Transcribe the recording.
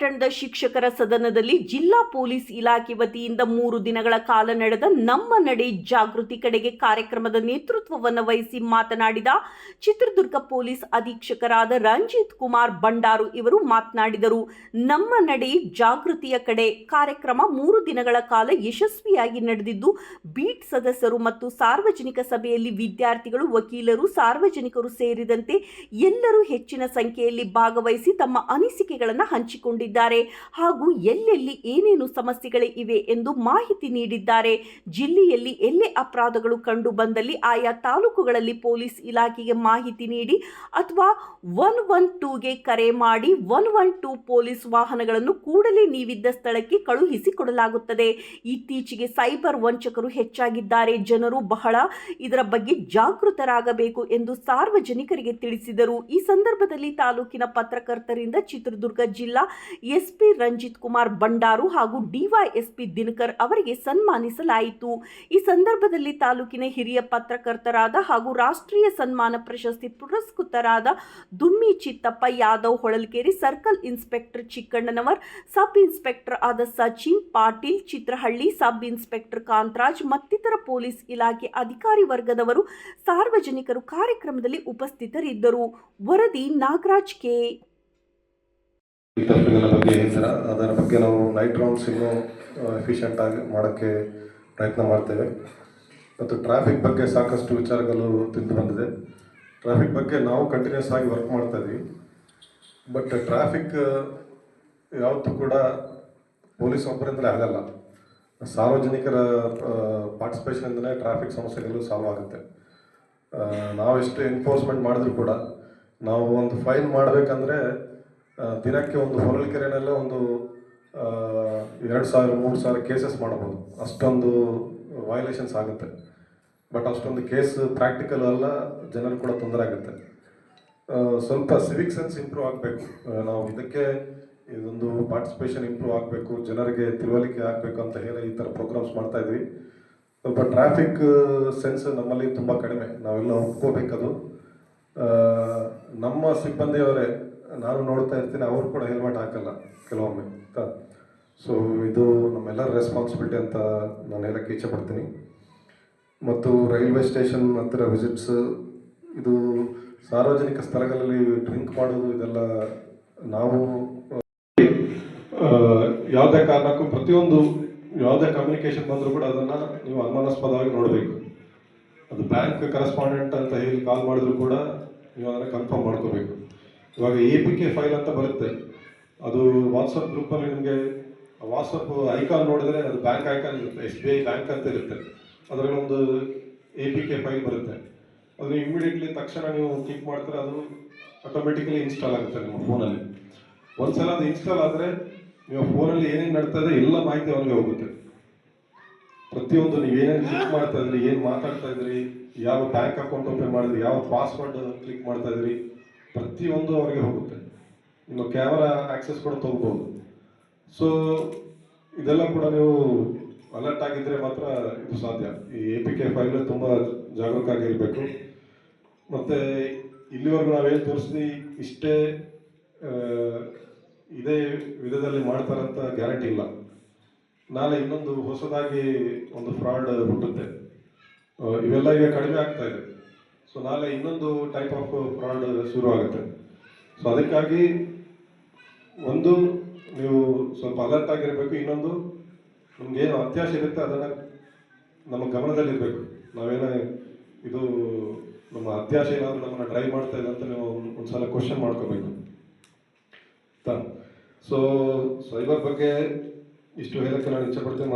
ಪಟ್ಟಣದ ಶಿಕ್ಷಕರ ಸದನದಲ್ಲಿ ಜಿಲ್ಲಾ ಪೊಲೀಸ್ ಇಲಾಖೆ ವತಿಯಿಂದ ಮೂರು ದಿನಗಳ ಕಾಲ ನಡೆದ ನಮ್ಮ ನಡೆ ಜಾಗೃತಿ ಕಡೆಗೆ ಕಾರ್ಯಕ್ರಮದ ನೇತೃತ್ವವನ್ನು ವಹಿಸಿ ಮಾತನಾಡಿದ ಚಿತ್ರದುರ್ಗ ಪೊಲೀಸ್ ಅಧೀಕ್ಷಕರಾದ ರಂಜಿತ್ ಕುಮಾರ್ ಭಂಡಾರು ಇವರು ಮಾತನಾಡಿದರು. ನಮ್ಮ ನಡೆ ಜಾಗೃತಿಯ ಕಡೆ ಕಾರ್ಯಕ್ರಮ ಮೂರು ದಿನಗಳ ಕಾಲ ಯಶಸ್ವಿಯಾಗಿ ನಡೆದಿದ್ದು, ಬೀಟ್ ಸದಸ್ಯರು ಮತ್ತು ಸಾರ್ವಜನಿಕ ಸಭೆಯಲ್ಲಿ ವಿದ್ಯಾರ್ಥಿಗಳು, ವಕೀಲರು, ಸಾರ್ವಜನಿಕರು ಸೇರಿದಂತೆ ಎಲ್ಲರೂ ಹೆಚ್ಚಿನ ಸಂಖ್ಯೆಯಲ್ಲಿ ಭಾಗವಹಿಸಿ ತಮ್ಮ ಅನಿಸಿಕೆಗಳನ್ನು ಹಂಚಿಕೊಂಡಿದ್ದಾರೆ. ಹಾಗೂ ಎಲ್ಲೆಲ್ಲಿ ಏನೇನು ಸಮಸ್ಯೆಗಳೇ ಇವೆ ಎಂದು ಮಾಹಿತಿ ನೀಡಿದ್ದಾರೆ. ಜಿಲ್ಲೆಯಲ್ಲಿ ಎಲ್ಲೇ ಅಪರಾಧಗಳು ಕಂಡು ಬಂದಲ್ಲಿ ಆಯಾ ತಾಲೂಕುಗಳಲ್ಲಿ ಪೊಲೀಸ್ ಇಲಾಖೆಗೆ ಮಾಹಿತಿ ನೀಡಿ ಅಥವಾ ಒನ್ ಒನ್ ಟೂಗೆ ಕರೆ ಮಾಡಿ ಒನ್ ಒನ್ ಟೂ ಪೊಲೀಸ್ ವಾಹನಗಳನ್ನು ಕೂಡಲೇ ನೀವಿದ್ದ ಸ್ಥಳಕ್ಕೆ ಕಳುಹಿಸಿ ಕೊಡಲಾಗುತ್ತದೆ ಇತ್ತೀಚೆಗೆ ಸೈಬರ್ ವಂಚಕರು ಹೆಚ್ಚಾಗಿದ್ದಾರೆ. ಜನರು ಬಹಳ ಇದರ ಬಗ್ಗೆ ಜಾಗೃತರಾಗಬೇಕು ಎಂದು ಸಾರ್ವಜನಿಕರಿಗೆ ತಿಳಿಸಿದರು. ಈ ಸಂದರ್ಭದಲ್ಲಿ ತಾಲೂಕಿನ ಪತ್ರಕರ್ತರಿಂದ ಚಿತ್ರದುರ್ಗ ಜಿಲ್ಲಾ ಎಸ್ಪಿ ರಂಜಿತ್ ಕುಮಾರ್ ಭಂಡಾರು ಹಾಗೂ ಡಿವೈಎಸ್ಪಿ ದಿನಕರ್ ಅವರಿಗೆ ಸನ್ಮಾನಿಸಲಾಯಿತು. ಈ ಸಂದರ್ಭದಲ್ಲಿ ತಾಲೂಕಿನ ಹಿರಿಯ ಪತ್ರಕರ್ತರಾದ ಹಾಗೂ ರಾಷ್ಟ್ರೀಯ ಸನ್ಮಾನ ಪ್ರಶಸ್ತಿ ಪುರಸ್ಕೃತರಾದ Dummi Chittappa Yadav Holalkere, circle inspector Chikkannanavar, sub inspector ಆದ ಸಚಿನ್ ಪಾಟೀಲ್, ಚಿತ್ರಹಳ್ಳಿ ಸಬ್ ಇನ್ಸ್ಪೆಕ್ಟರ್ ಕಾಂತರಾಜ್, ಮತ್ತಿತರ ಪೊಲೀಸ್ ಇಲಾಖೆ ಅಧಿಕಾರಿ ವರ್ಗದವರು ಸಾರ್ವಜನಿಕರು ಕಾರ್ಯಕ್ರಮದಲ್ಲಿ ಉಪಸ್ಥಿತರಿದ್ದರು. ವರದಿ ನಾಗರಾಜ್ ಕೆ. ತಪ್ಪಿನ ಬಗ್ಗೆ ಹೇಳ್ತೀರಾ? ಅದರ ಬಗ್ಗೆ ನಾವು ನೈಟ್ ರೌಂಡ್ಸ್ ಇನ್ನೂ ಆಗಿ ಮಾಡೋಕ್ಕೆ ಪ್ರಯತ್ನ ಮಾಡ್ತೇವೆ. ಮತ್ತು ಟ್ರಾಫಿಕ್ ಬಗ್ಗೆ ಸಾಕಷ್ಟು ವಿಚಾರಗಳು ತಿಳಿದು ಬಂದಿದೆ. ಟ್ರಾಫಿಕ್ ಬಗ್ಗೆ ನಾವು ಕಂಟಿನ್ಯೂಸ್ ಆಗಿ ವರ್ಕ್ ಮಾಡ್ತಾ ಇದ್ವಿ. ಬಟ್ ಟ್ರಾಫಿಕ್ ಯಾವತ್ತೂ ಕೂಡ ಪೊಲೀಸ್ ಒಬ್ಬರಿಂದಲೇ ಆಗಲ್ಲ. ಸಾರ್ವಜನಿಕರ ಪಾರ್ಟಿಸಿಪೇಷನಿಂದಲೇ ಟ್ರಾಫಿಕ್ ಸಮಸ್ಯೆಗಳು ಸಾಲ್ವ್ ಆಗುತ್ತೆ. ನಾವು ನಾವೆಷ್ಟು ಎನ್ಫೋರ್ಸ್ಮೆಂಟ್ ಮಾಡಿದ್ರು ಕೂಡ ನಾವು ಒಂದು ಫೈನ್ ಮಾಡಬೇಕಂದ್ರೆ ದಿನಕ್ಕೆ ಒಂದು ಹೊರಳ್ಕೆರೆನಲ್ಲೇ ಒಂದು ಎರಡು ಸಾವಿರ, ಮೂರು ಸಾವಿರ ಕೇಸಸ್ ಮಾಡ್ಬೋದು ಅಷ್ಟೊಂದು ವಯೋಲೇಷನ್ಸ್ ಆಗುತ್ತೆ. ಬಟ್ ಅಷ್ಟೊಂದು ಕೇಸ್ ಪ್ರಾಕ್ಟಿಕಲ್ ಅಲ್ಲ, ಜನರು ಕೂಡ ತೊಂದರೆ ಆಗುತ್ತೆ. ಸ್ವಲ್ಪ ಸಿವಿಕ್ ಸೆನ್ಸ್ ಇಂಪ್ರೂವ್ ಆಗಬೇಕು. ನಾವು ಇದಕ್ಕೆ ಇದೊಂದು ಪಾರ್ಟಿಸಿಪೇಷನ್ ಇಂಪ್ರೂವ್ ಆಗಬೇಕು. ಜನರಿಗೆ ತಿಳುವಳಿಕೆ ಆಗಬೇಕು ಅಂತ ಹೇಳಿ ಈ ಥರ ಪ್ರೋಗ್ರಾಮ್ಸ್ ಮಾಡ್ತಾ ಇದ್ವಿ. ಸ್ವಲ್ಪ ಟ್ರಾಫಿಕ್ ಸೆನ್ಸ್ ನಮ್ಮಲ್ಲಿ ತುಂಬ ಕಡಿಮೆ. ನಾವೆಲ್ಲ ಒಪ್ಕೋಬೇಕದು. ನಮ್ಮ ಸಿಬ್ಬಂದಿಯವರೇ ನಾನು ನೋಡ್ತಾ ಇರ್ತೀನಿ, ಅವರು ಕೂಡ ಹೆಲ್ಮೆಟ್ ಹಾಕಲ್ಲ ಕೆಲವೊಮ್ಮೆ ಸೊ ಇದು ನಮ್ಮೆಲ್ಲರ ರೆಸ್ಪಾನ್ಸಿಬಿಲಿಟಿ ಅಂತ ನಾನು ಹೇಳಕ್ಕೆ ಇಚ್ಛೆ ಪಡ್ತೀನಿ ಮತ್ತು ರೈಲ್ವೆ ಸ್ಟೇಷನ್ ಹತ್ತಿರ ವಿಸಿಟ್ಸ್ ಇದು ಸಾರ್ವಜನಿಕ ಸ್ಥಳಗಳಲ್ಲಿ ಡ್ರಿಂಕ್ ಮಾಡೋದು, ಇದೆಲ್ಲ ನಾವು ಯಾವುದೇ ಕಾರಣಕ್ಕೂ ಪ್ರತಿಯೊಂದು ಯಾವುದೇ ಕಮ್ಯುನಿಕೇಶನ್ ಬಂದರೂ ಕೂಡ ಅದನ್ನು ನೀವು ಅನುಮಾನಾಸ್ಪದವಾಗಿ ನೋಡಬೇಕು. ಅದು ಬ್ಯಾಂಕ್ ಕರೆಸ್ಪಾಂಡೆಂಟ್ ಅಂತ ಹೇಳಿ ಕಾಲ್ ಮಾಡಿದ್ರು ಕೂಡ ನೀವು ಅದನ್ನು ಕನ್ಫರ್ಮ್ ಮಾಡ್ಕೋಬೇಕು. ಇವಾಗ ಎ ಪಿ ಕೆ ಫೈಲ್ ಅಂತ ಬರುತ್ತೆ. ಅದು ವಾಟ್ಸಪ್ ಗ್ರೂಪಲ್ಲಿ ನಿಮಗೆ ವಾಟ್ಸಪ್ ಐಕಾನ್ ನೋಡಿದ್ರೆ ಅದು ಬ್ಯಾಂಕ್ ಐಕಾನ್ ಇರುತ್ತೆ ಎಸ್ ಬಿ ಐ ಬ್ಯಾಂಕ್ ಅಂತ ಇರುತ್ತೆ. ಅದರಲ್ಲಿ ಒಂದು ಎ ಪಿ ಕೆ ಫೈಲ್ ಬರುತ್ತೆ. ಅದು ಇಮಿಡಿಯೇಟ್ಲಿ ತಕ್ಷಣ ನೀವು ಕ್ಲಿಕ್ ಮಾಡ್ತಾರೆ, ಅದು ಆಟೋಮೆಟಿಕಲಿ ಇನ್ಸ್ಟಾಲ್ ಆಗುತ್ತೆ ನಿಮ್ಮ ಫೋನಲ್ಲಿ ಒಂದ್ಸಲ ಅದು ಇನ್ಸ್ಟಾಲ್ ಆದರೆ ನಿಮ್ಮ ಫೋನಲ್ಲಿ ಏನೇನು ನಡ್ತದೆ ಎಲ್ಲ ಮಾಹಿತಿ ಅವನಿಗೆ ಹೋಗುತ್ತೆ. ಪ್ರತಿಯೊಂದು ನೀವು ಏನೇನು ಕ್ಲಿಕ್ ಮಾಡ್ತಾ ಇದ್ರಿ, ಏನು ಮಾತಾಡ್ತಾ ಇದ್ರಿ, ಯಾವ ಬ್ಯಾಂಕ್ ಅಕೌಂಟ್ ಓಪನ್ ಮಾಡಿದ್ರಿ, ಯಾವ ಪಾಸ್ವರ್ಡ್ ಕ್ಲಿಕ್ ಮಾಡ್ತಾ ಇದ್ರಿ ಪ್ರತಿಯೊಂದು ಅವರಿಗೆ ಹೋಗುತ್ತೆ. ಇನ್ನು ಕ್ಯಾಮರಾ ಆಕ್ಸೆಸ್ ಕೂಡ ತಗೋಬಹುದು. ಸೊ ಇದೆಲ್ಲ ಕೂಡ ನೀವು ಅಲರ್ಟ್ ಆಗಿದ್ರೆ ಮಾತ್ರ ಇದು ಸಾಧ್ಯ. ಈ ಎ ಪಿ ಕೆ ಫೈಲ್ ತುಂಬ ಜಾಗರೂಕರಾಗಿರಬೇಕು. ಮತ್ತೆ ಇಲ್ಲಿವರೆಗೂ ನಾವೇನು ತೋರಿಸಿದ್ವಿ, ಇಷ್ಟೇ ಇದೇ ವಿಧದಲ್ಲಿ ಮಾಡ್ತಾರಂತ ಗ್ಯಾರಂಟಿ ಇಲ್ಲ. ನಾಳೆ ಇನ್ನೊಂದು ಹೊಸದಾಗಿ ಒಂದು ಫ್ರಾಡ್ ಹುಟ್ಟುತ್ತೆ. ಇವೆಲ್ಲ ಈಗ ಕಡಿಮೆ ಆಗ್ತಾ ಇದೆ. ಸೊ ನಾಳೆ ಇನ್ನೊಂದು ಟೈಪ್ ಆಫ್ ಫ್ರಾಡ್ ಶುರು ಆಗುತ್ತೆ. ಸೊ ಅದಕ್ಕಾಗಿ ಒಂದು, ನೀವು ಸ್ವಲ್ಪ ಅಲರ್ಟ್ ಆಗಿರಬೇಕು. ಇನ್ನೊಂದು ನಮ್ಗೇನು ಅತ್ಯಾಶೆ ಇರುತ್ತೆ, ಅದನ್ನು ನಮ್ಮ ಗಮನದಲ್ಲಿರಬೇಕು ನಾವೇನೋ ಇದು ನಮ್ಮ ಅತ್ಯಾಶೆ ಏನಾದರೂ ನಮ್ಮನ್ನು ಡ್ರೈವ್ ಮಾಡ್ತಾ ಇದೆ ಅಂತ ನೀವು ಒಂದ್- ಒಂದ್ಸಲ ಕ್ವಶನ್ ಮಾಡ್ಕೋಬೇಕು. ಸೊ ಸೈಬರ್ ಬಗ್ಗೆ ಇಷ್ಟು ಹೇಳಕ್ಕೆ ನಾನು ಇಚ್ಛೆ ಪಡ್ತೇನೆ.